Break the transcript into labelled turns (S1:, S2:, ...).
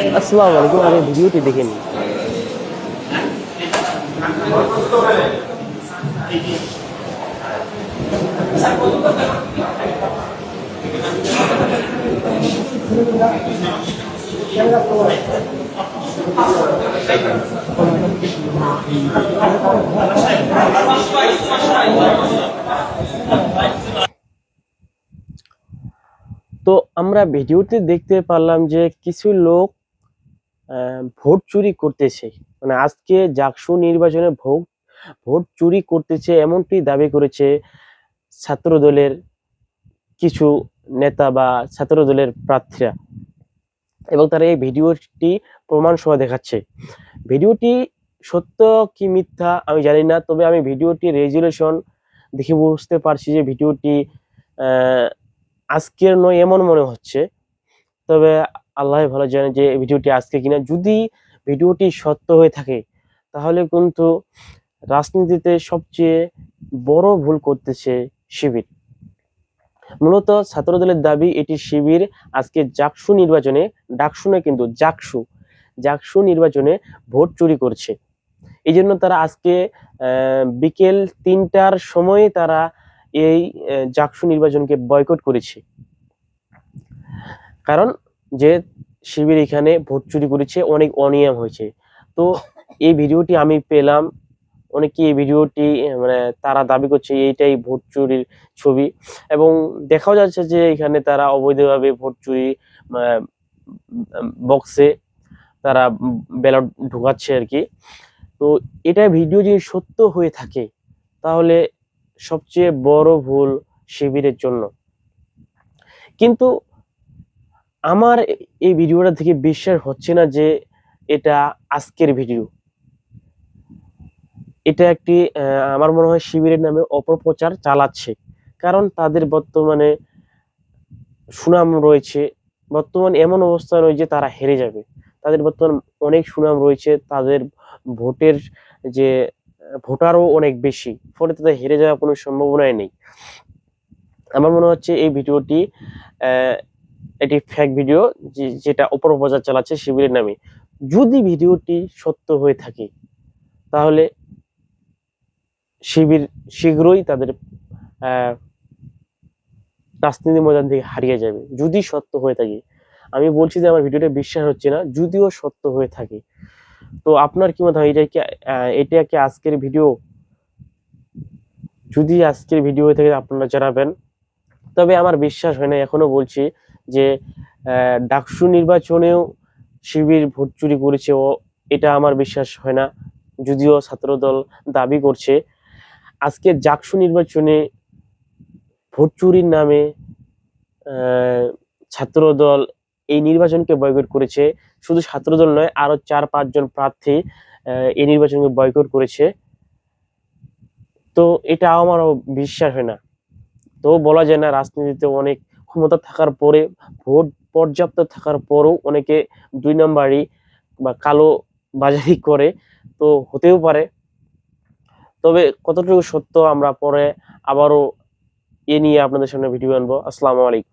S1: আসসালামু আলাইকুম আগে ভিডিওটি দেখে নিন তো আমরা ভিডিওতে দেখতে পারলাম যে কিছু লোক আহ, ভোট চুরি করতেছে। মানে আজকে জাকসু নির্বাচনে ভোট ভোট চুরি করতেছে এমনটি দাবি করেছে ছাত্র দলের কিছু নেতা বা ছাত্র দলের প্রার্থীরা এবং তারা এই ভিডিওটি প্রমাণ সহ দেখাচ্ছে। ভিডিওটি সত্য কি মিথ্যা আমি জানি না, তবে আমি ভিডিওটি রেজুলেশন দেখে বুঝতে পারছি যে ভিডিওটি আজকের নয়, এমন মনে হচ্ছে। তবে আল্লাহ ভালো জানে যে ভিডিওটি আজকে কিনা। যদি ভিডিওটি সত্য হয়ে থাকে, তাহলে কিন্তু রাজনীতিতে সবচেয়ে বড় ভুল করতেছে শিবির। মূলত ছাত্রদলের দাবি, এটি শিবির আজকে জাকসু নির্বাচনে, ডাকসুনে কিন্তু জাকসু জাকসু নির্বাচনে ভোট চুরি করছে। এই জন্য তারা আজকে বিকেল তিনটার সময়ে তারা এই জাকসু নির্বাচনকে বয়কট করেছে। কারণ যে শিবির এখানে ভোট চুরি করেছে, অনেক অনিয়ম হয়েছে। তো এই ভিডিওটি আমি পেলাম। অনেকে এই ভিডিওটি মানে তারা দাবি করছে এইটাই ভোট চুরির ছবি। এবং দেখাও যাচ্ছে যে এখানে তারা অবৈধভাবে ভোট চুরি বক্সে তারা ব্যালট ঢুকাচ্ছে আর কি। তো এটা ভিডিও যদি সত্য হয়ে থাকে, তাহলে সবচেয়ে বড় ভুল শিবিরের জন্য। কিন্তু আমার এই ভিডিওটা থেকে বিশ্বাস হচ্ছে না যে এটা আজকের ভিডিও। এটা একটি আমার মনে হয় শিবিরের নামে অপপ্রচার চালাচ্ছে। কারণ তাদের বর্তমানে সুনাম রয়েছে, বর্তমান এমন অবস্থা রয়েছে তারা হেরে যাবে। তাদের বর্তমান অনেক সুনাম রয়েছে, তাদের ভোটের যে, ভোটারও অনেক বেশি, ফলে তাদের হেরে যাওয়ার কোনো সম্ভাবনাই নেই। আমার মনে হচ্ছে এই ভিডিওটি এটি ফেক ভিডিও যেটা অপপ্রচার চালাচ্ছে শিবিরের নামে। যদি ভিডিওটি সত্য হয়ে থাকে, তাহলে শিবির শীঘ্রই তাদের রাজনীতি ময়দান থেকে হারিয়ে যাবে। যদি সত্য হয়ে থাকে, আমি বলছি যে আমার ভিডিওটা বিশ্বাস হচ্ছে না, যদিও সত্য হয়ে থাকে। তো আপনার কি মনে হয় এটা কি এটা কি আজকের ভিডিও? যদি আজকের ভিডিও হয়ে থাকে, আপনারা জানাবেন। তবে আমার বিশ্বাস হয় না, এখনও বলছি যে ডাকসু নির্বাচনেও শিবির ভোট চুরি করেছে ও এটা আমার বিশ্বাস হয় না। যদিও ছাত্রদল দাবি করছে, আজকে জাকসু নির্বাচনে ভোট চুরির নামে ছাত্রদল এই নির্বাচনকে বয়কট করেছে। শুধু ছাত্রদল নয়, আরও চার পাঁচজন প্রার্থী এই নির্বাচনকে বয়কট করেছে। তো এটা আমারও বিশ্বাস হয় না। তো বলা যায় না, রাজনীতিতে অনেক ক্ষমতা থাকার পরে, ভোট পর্যাপ্ত থাকার পরও অনেকে দুই নাম্বারই বা কালো বাজারি করে, তো হতেও পারে। তবে কতটুকু সত্য আমরা পরে আবারও এ নিয়ে আপনাদের সামনে ভিডিও আনব। আসসালামু আলাইকুম।